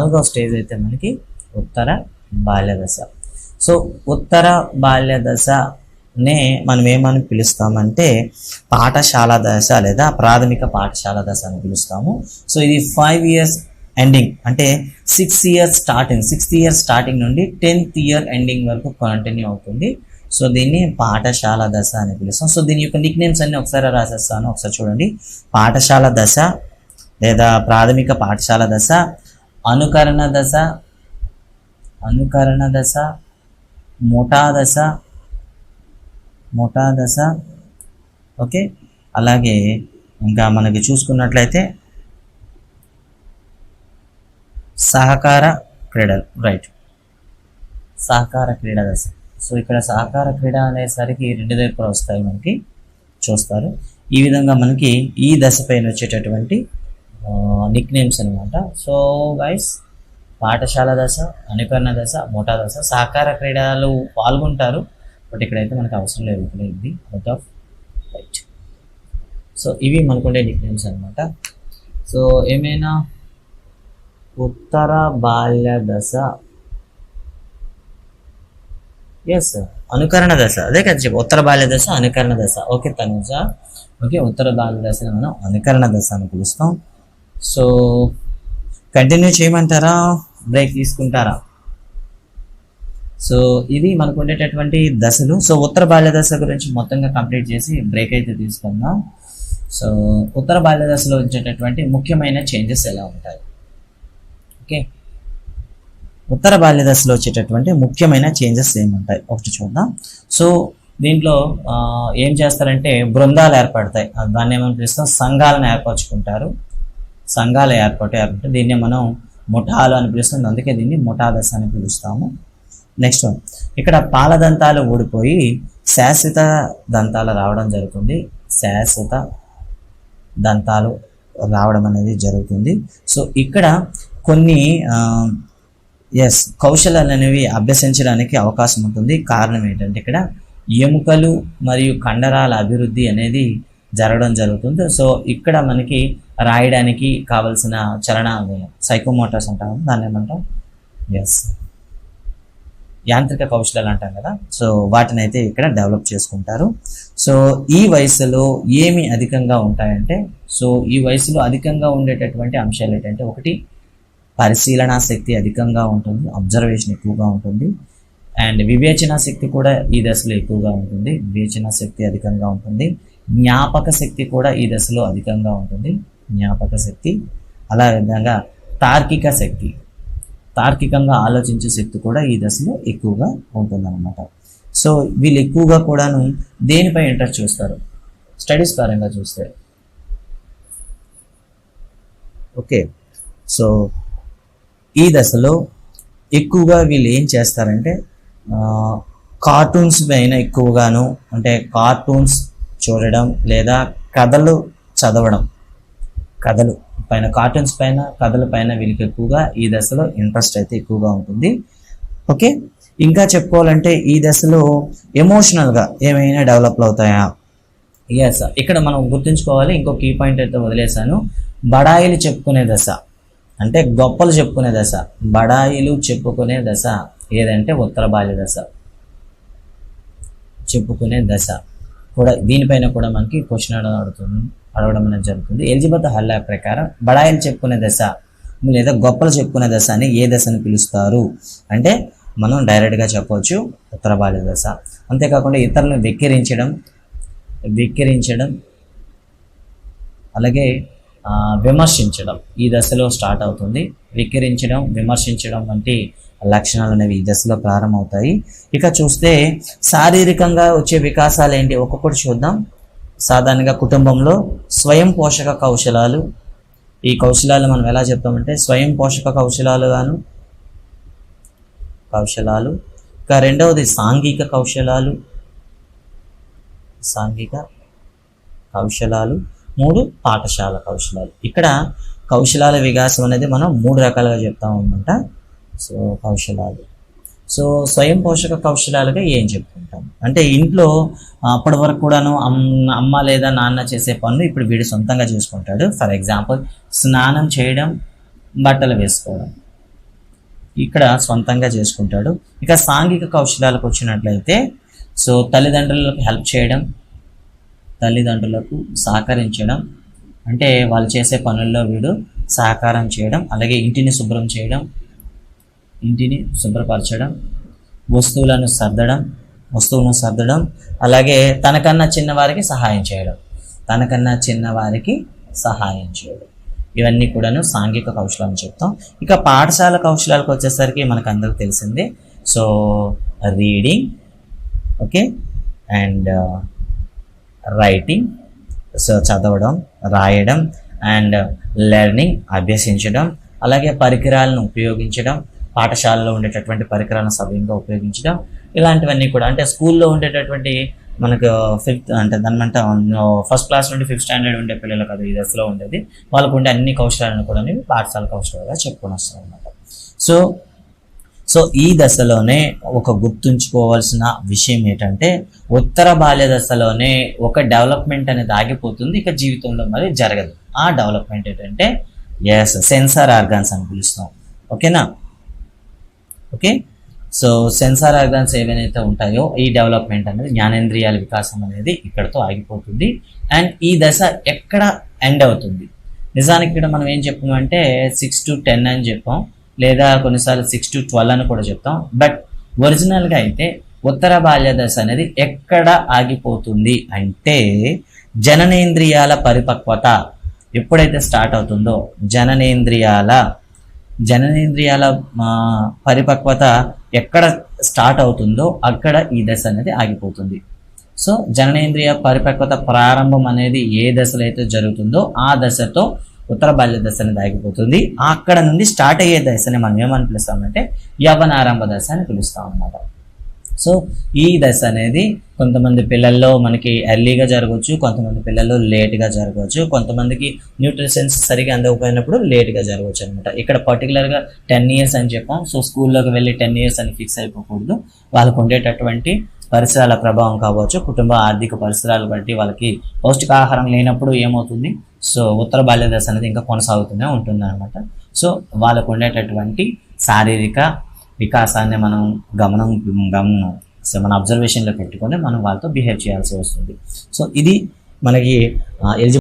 నాలుగో స్టేజ్ అయితే మనకి ఉత్తర బాల్యదశ. సో ఉత్తర బాల్య దశనే మనం ఏమని పిలుస్తామంటే పాఠశాల దశ లేదా ప్రాథమిక పాఠశాల దశ అని పిలుస్తాము. సో ఇది ఫైవ్ ఇయర్స్ ఎండింగ్ అంటే six years starting sixth year starting నుండి టెన్త్ ఇయర్ ఎండింగ్ వరకు కంటిన్యూ అవుతుంది. సో దీన్ని పాఠశాల దశ అని పిలుస్తాం. సో దీని యొక్క నిక్ నేమ్స్ అన్ని ఒకసారి రాసేస్తాను. ఒకసారి చూడండి. పాఠశాల దశ లేదా ప్రాథమిక పాఠశాల దశ అనుకరణ దశ అనుకరణ దశ ముఠా దశ ముఠా దశ ఓకే? అలాగే ఇంకా మనకి చూసుకున్నట్లయితే సహకార క్రీడలు రైట్. సహకార క్రీడ దశ. సో ఇక్కడ సహకార క్రీడ అనేసరికి రెండు వైపులా వస్తాయి మనకి. చూస్తారు. ఈ విధంగా మనకి ఈ దశ పైన వచ్చేటటువంటి నిక్ నేమ్స్ అనమాట సో గైస్ పాఠశాల దశ అనుకరణ దశ మోటా దశ సహకార క్రీడలు పాల్గొంటారు. బట్ ఇక్కడైతే మనకు అవసరం లేదు ఇక్కడ ఇది అవుట్ ఆఫ్ రైట్ సో ఇవి మనకుండే నిక్ నేమ్స్ అనమాట సో ఏమైనా ఉత్తర బాల్య దశ? ఎస్ అనుకరణ దశ. అదే కదా చెప్పు ఉత్తర బాల్య దశ అనుకరణ దశ. ఓకే తనుజ. ఓకే ఉత్తర బాల్య దశని మనం అనుకరణ దశ అని పిలుస్తాం. సో కంటిన్యూ చేయమంటారా? బ్రేక్ తీసుకుంటారా? సో ఇది మనకు ఉండేటటువంటి దశలు. సో ఉత్తర బాల్య దశ గురించి మొత్తంగా కంప్లీట్ చేసి బ్రేక్ అయితే తీసుకుందాం. సో ఉత్తర బాల్య దశలో వచ్చేటటువంటి ముఖ్యమైన చేంజెస్ ఎలా ఉంటాయి? ఓకే ఉత్తర బాల్య దశలో వచ్చేటటువంటి ముఖ్యమైన చేంజెస్ ఏముంటాయి? ఒకటి చూద్దాం. సో దీంట్లో ఏం చేస్తారంటే బృందాలు ఏర్పడతాయి. దాన్ని ఏమని పిలుస్తాం? సంఘాలను ఏర్పరచుకుంటారు. సంఘాలు ఏర్పాటు ఏర్పడితే దీన్ని మనం ముఠాలు అని పిలుస్తుంది అందుకే దీన్ని ముఠాదశ అని పిలుస్తాము. నెక్స్ట్ వన్ ఇక్కడ పాలదంతాలు ఊడిపోయి శాశ్వత దంతాలు రావడం జరుగుతుంది. శాశ్వత దంతాలు రావడం అనేది జరుగుతుంది. సో ఇక్కడ కొన్ని ఎస్ కౌశలాలు అనేవి అభ్యసించడానికి అవకాశం ఉంటుంది. కారణం ఏంటంటే ఇక్కడ ఎముకలు మరియు కండరాల అభివృద్ధి అనేది జరగడం జరుగుతుంది. సో ఇక్కడ మనకి రాయడానికి కావలసిన చలన సైకోమోటర్స్ అంటాం దాన్ని ఏమంటాం? ఎస్ యాంత్రిక కౌశలాలు అంటాం కదా. సో వాటిని అయితే ఇక్కడ డెవలప్ చేసుకుంటారు. సో ఈ వయసులో ఏమి అధికంగా ఉంటాయంటే సో ఈ వయసులో అధికంగా ఉండేటటువంటి అంశాలు ఏంటంటే ఒకటి పరిశీలన శక్తి అధికంగా ఉంటుంది అబ్జర్వేషన్ ఎక్కువగా ఉంటుంది. అండ్ వివేచన శక్తి కూడా ఈ దశలో ఎక్కువగా ఉంటుంది. వివేచన శక్తి అధికంగా ఉంటుంది. జ్ఞాపక శక్తి కూడా ఈ దశలో అధికంగా ఉంటుంది. జ్ఞాపక శక్తి అలా విధంగా తార్కిక శక్తి తార్కికంగా ఆలోచించే శక్తి కూడా ఈ దశలో ఎక్కువగా ఉంటుందన్నమాట. సో వీళ్ళు ఎక్కువగా కూడాను దేనిపై ఇంట్రెస్ట్ చూస్తారు? స్టడీస్ పరంగా చూస్తే. ఓకే. సో ఈ దశలో ఎక్కువగా వీళ్ళు ఏం చేస్తారంటే కార్టూన్స్ పైన ఎక్కువగాను అంటే కార్టూన్స్ చూడడం లేదా కథలు చదవడం. కథలు పైన కార్టూన్స్ పైన కథల పైన వీళ్ళకి ఎక్కువగా ఈ దశలో ఇంట్రెస్ట్ అయితే ఎక్కువగా ఉంటుంది. ఓకే? ఇంకా చెప్పుకోవాలంటే ఈ దశలో ఎమోషనల్గా ఏమైనా డెవలప్ అవుతాయా? ఎస్ ఇక్కడ మనం గుర్తుంచుకోవాలి ఇంకో కీ పాయింట్ అయితే వదిలేశాను. బడాయిలు చెప్పుకునే దశ. అంటే గొప్పలు చెప్పుకునే దశ. బడాయిలు చెప్పుకునే దశ. ఏదంటే ఉత్తర బాల్య దశ. చెప్పుకునే దశ. కూడా దీనిపైన కూడా మనకి క్వశ్చన్ అడుగుతుంది అడగడం అనేది జరుగుతుంది. ఎలిజబెత్ హల్లా ప్రకారం బడాయిలు చెప్పుకునే దశ లేదా గొప్పలు చెప్పుకునే దశ అని ఏ దశని పిలుస్తారు? అంటే మనం డైరెక్ట్గా చెప్పవచ్చు ఉత్తర బాల్య దశ. అంతేకాకుండా ఇతరులను వెక్కిరించడం వెక్కిరించడం అలాగే విమర్శించడం. ఈ దశలో స్టార్ట్ అవుతుంది. వికిరించడం విమర్శించడం వంటి లక్షణాలు అనేవి ఈ దశలో ప్రారంభమవుతాయి. ఇక చూస్తే శారీరకంగా వచ్చే వికాసాలు ఏంటి? ఒక్కొక్కటి చూద్దాం. సాధారణంగా కుటుంబంలో స్వయం పోషక కౌశలాలు. ఈ కౌశలాలు మనం ఎలా చెప్తామంటే స్వయం పోషక కౌశలాలు గాను కౌశలాలు. ఇక రెండవది సాంఘిక కౌశలాలు. సాంఘిక కౌశలాలు. మూడు పాఠశాల కౌశలాలు. ఇక్కడ కౌశలాల వికాసం అనేది మనం మూడు రకాలుగా చెప్తా ఉందంట. సో కౌశలాలు. సో స్వయం పోషక కౌశలాలుగా ఏం చెప్పుకుంటాం? అంటే ఇంట్లో అప్పటి వరకు కూడాను అమ్మ లేదా నాన్న చేసే పనులు ఇప్పుడు వీడు సొంతంగా చేసుకుంటాడు. ఫర్ ఎగ్జాంపుల్ స్నానం చేయడం బట్టలు వేసుకోవడం. ఇక్కడ సొంతంగా చేసుకుంటాడు. ఇక సాంఘిక కౌశలాలకు వచ్చినట్లయితే సో తల్లిదండ్రులకు హెల్ప్ చేయడం తల్లిదండ్రులకు సహకరించడం అంటే వాళ్ళు చేసే పనుల్లో వీడు సహకారం చేయడం అలాగే ఇంటిని శుభ్రం చేయడం ఇంటిని శుభ్రపరచడం వస్తువులను సర్దడం వస్తువులను సర్దడం అలాగే తనకన్నా చిన్నవారికి సహాయం చేయడం తనకన్నా చిన్నవారికి సహాయం చేయడం. ఇవన్నీ కూడాను సాంఘిక కౌశలం చెప్తాం. ఇక పాఠశాల కౌశలాలకు వచ్చేసరికి మనకు అందరికి తెలిసిందే. So reading okay? And writing so చదవడం రాయడం అండ్ లెర్నింగ్ అభ్యసించడం అలాగే పరికరాలను ఉపయోగించడం పాఠశాలలో ఉండేటటువంటి పరికరాలను సవ్యంగా ఉపయోగించడం ఇలాంటివన్నీ కూడా. అంటే స్కూల్లో ఉండేటటువంటి మనకు ఫిఫ్త్ అంటే దానిమంట ఫస్ట్ క్లాస్ నుండి ఫిఫ్త్ స్టాండర్డ్ ఉండే పిల్లలకు అది ఈ దశలో ఉండేది. వాళ్ళకు ఉండే అన్ని కౌశలాలను కూడా పాఠశాల కౌశలాలుగా చెప్పుకొని వస్తాం అనమాట సో సో ఈ దశలోనే ఒక గుర్తుంచుకోవాల్సిన విషయం ఏంటంటే ఉత్తర బాల్య దశలోనే ఒక డెవలప్మెంట్ అనేది ఆగిపోతుంది ఇక జీవితంలో మరి జరగదు. ఆ డెవలప్మెంట్ ఏంటంటే ఎస్ సెన్సార్ ఆర్గాన్స్ అని పిలుస్తాం. ఓకేనా? ఓకే? సో సెన్సార్ ఆర్గాన్స్ ఏవైతే ఉంటాయో ఈ డెవలప్మెంట్ అనేది జ్ఞానేంద్రియాల వికాసం అనేది ఇక్కడతో ఆగిపోతుంది. అండ్ ఈ దశ ఎక్కడ ఎండ్ అవుతుంది? నిజానికి ఇక్కడ మనం ఏం చెప్పామంటే సిక్స్ టు టెన్ అని చెప్పాం. లేదా కొన్నిసార్లు సిక్స్ టు ట్వెల్వ్ అని కూడా చెప్తాం. బట్ ఒరిజినల్గా అయితే ఉత్తర బాల్య దశ అనేది ఎక్కడ ఆగిపోతుంది అంటే జననేంద్రియాల పరిపక్వత ఎప్పుడైతే స్టార్ట్ అవుతుందో జననేంద్రియాల జననేంద్రియాల పరిపక్వత ఎక్కడ స్టార్ట్ అవుతుందో అక్కడ ఈ దశ అనేది ఆగిపోతుంది. సో జననేంద్రియ పరిపక్వత ప్రారంభం అనేది ఏ దశలో అయితే జరుగుతుందో ఆ దశతో ఉత్తర బాల్య దశ దాగిపోతుంది. అక్కడ నుండి స్టార్ట్ అయ్యే దశని మనం ఏమని పిలుస్తామంటే యవనారంభ దశ అని పిలుస్తాం అన్నమాట. సో ఈ దశ అనేది కొంతమంది పిల్లల్లో మనకి ఎర్లీగా జరగవచ్చు కొంతమంది పిల్లల్లో లేట్గా జరగవచ్చు కొంతమందికి న్యూట్రిషన్స్ సరిగా అందకపోయినప్పుడు లేట్గా జరగవచ్చు అనమాట ఇక్కడ పర్టికులర్గా టెన్ ఇయర్స్ అని చెప్పాం. సో స్కూల్లోకి వెళ్ళి టెన్ ఇయర్స్ అని ఫిక్స్ అయిపోకూడదు. వాళ్ళకు ఉండేటటువంటి పరిసరాల ప్రభావం కావచ్చు కుటుంబ ఆర్థిక పరిసరాలు బట్టి వాళ్ళకి పౌష్టికాహారం లేనప్పుడు ఏమవుతుంది? సో ఉత్తర బాల్య దశ అనేది ఇంకా కొనసాగుతూనే ఉంటుంది అనమాట సో వాళ్ళకు ఉండేటటువంటి శారీరక వికాసాన్ని మనం గమనం గమనం సో మన అబ్జర్వేషన్లో పెట్టుకొని మనం వాళ్ళతో బిహేవ్ చేయాల్సి వస్తుంది. సో ఇది మనకి ఎలిజిబుల్